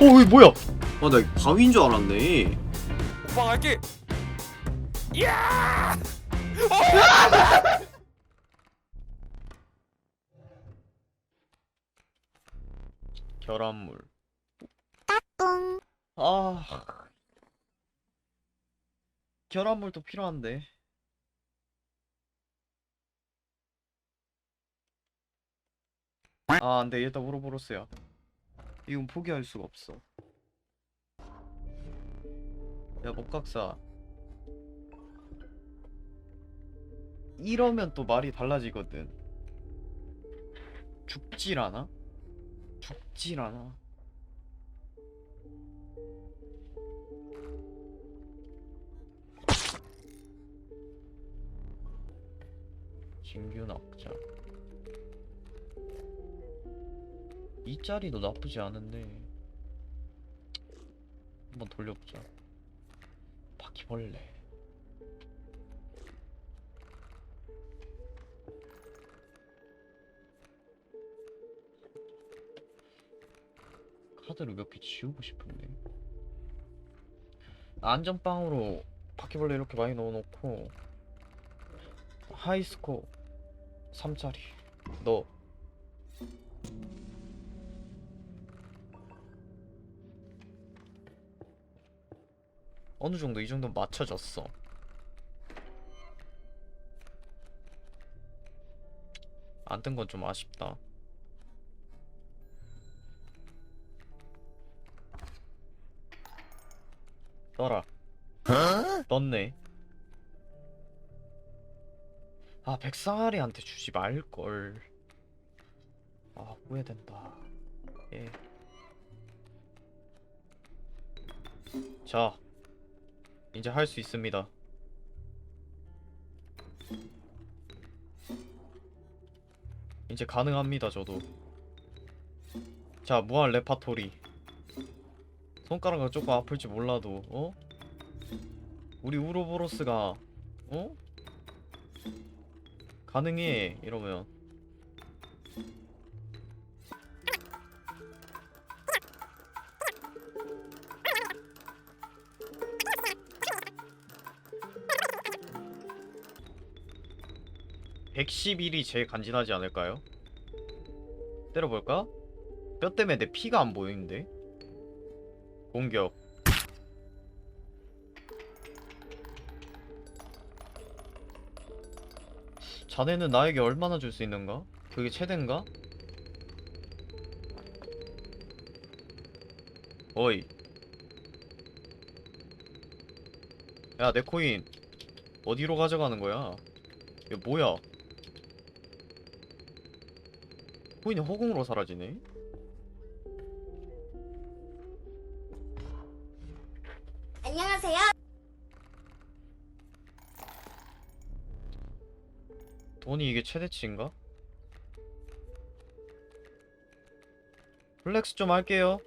어, 이거 뭐야? 아, 나 바위인 줄 알았네. 오빠 갈게. 결합물. 아. 결합물도 필요한데. 아, 안 돼. 일단 우로보로스야. 이건 포기할 수가 없어. 야, 목각사. 이러면 또 말이 달라지거든. 죽질 않아? 죽질 않아. 악 이 짤이도 나쁘지 않은데 한번 돌려보자. 바퀴벌레. 카드를 몇 개 지우고 싶은데. 안전빵으로 바퀴벌레 이렇게 많이 넣어놓고 하이스코 3짜리 너 어느 정도 이 정도 맞춰졌어. 안 뜬 건 좀 아쉽다. 떠라. 떴네. 아 백상아리한테 주지 말걸. 아 후회된다. 예. 자 이제 할 수 있습니다 이제 가능합니다 저도 자 무한 레파토리 손가락은 조금 아플지 몰라도 어? 우리 우로보로스가 어? 가능해 이러면 (111이) 제일 간지나지 않을까요? 때려볼까? 뼈 때문에 내 피가 안 보이는데 공격 자네는 나에게 얼마나 줄 수 있는가? 그게 최대인가? 어이 야 내 코인 어디로 가져가는 거야? 이거 뭐야? 코인이 허공으로 사라지네? 안녕하세요. 돈이 이게 최대치인가? 플렉스 좀 할게요.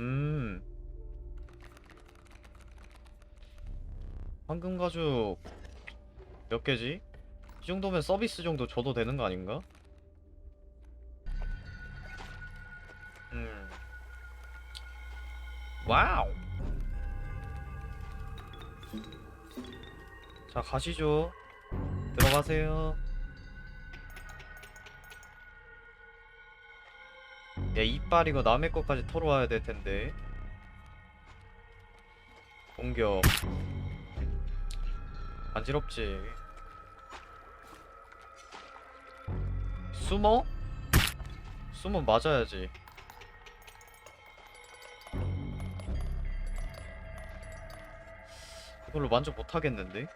음. 황금 가죽 몇 개지? 이 정도면 서비스 정도 줘도 되는 거 아닌가? 음. 와우. 자 가시죠 들어가세요 야 이빨 이거 남의 것까지 털어와야 될 텐데 공격 간지럽지 숨어? 숨어 맞아야지 이걸로 만족 못하겠는데?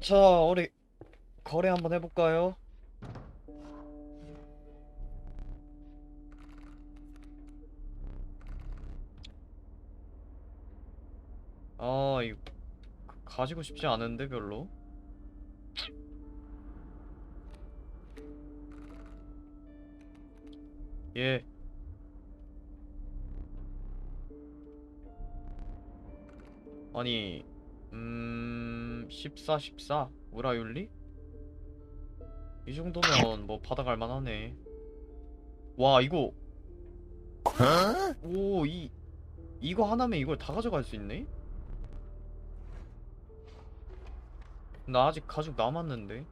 자, 우리 거래 한번 해볼까요? 아, 이거 가지고 싶지 않은데 별로. 예. 아니, 음. 3 14 14 우라율리? 이 정도면 뭐 받아갈 만하네 와 이거 오 이 이거 하나면 이걸 다 가져갈 수 있네? 나 아직 가죽 남았는데.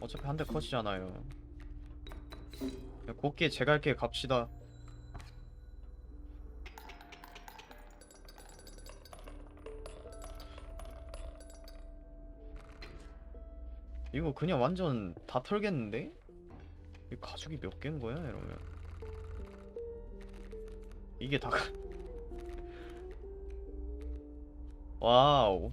어차피 한 대 컷이잖아요. 야, 곱게 제갈게 갑시다. 이거 그냥 완전 다 털겠는데? 이 가죽이 몇 개인 거야 이러면 이게 다 가... 와우